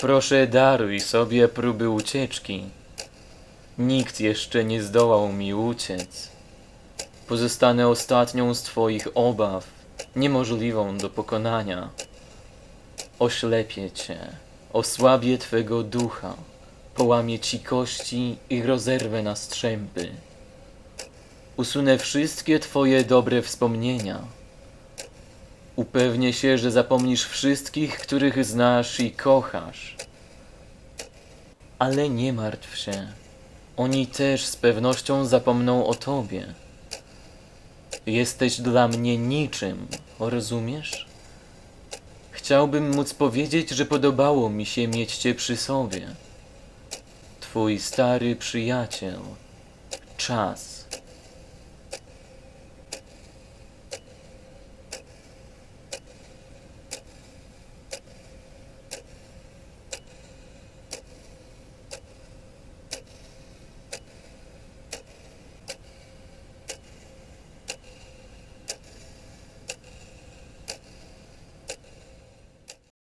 Proszę daruj sobie próby ucieczki. Nikt jeszcze nie zdołał mi uciec. Pozostanę ostatnią z twoich obaw, niemożliwą do pokonania. Oślepię cię, osłabię twego ducha, połamię ci kości i rozerwę na strzępy. Usunę wszystkie twoje dobre wspomnienia. Upewnię się, że zapomnisz wszystkich, których znasz i kochasz. Ale nie martw się. Oni też z pewnością zapomną o tobie. Jesteś dla mnie niczym, rozumiesz? Chciałbym móc powiedzieć, że podobało mi się mieć cię przy sobie. Twój stary przyjaciel. Czas.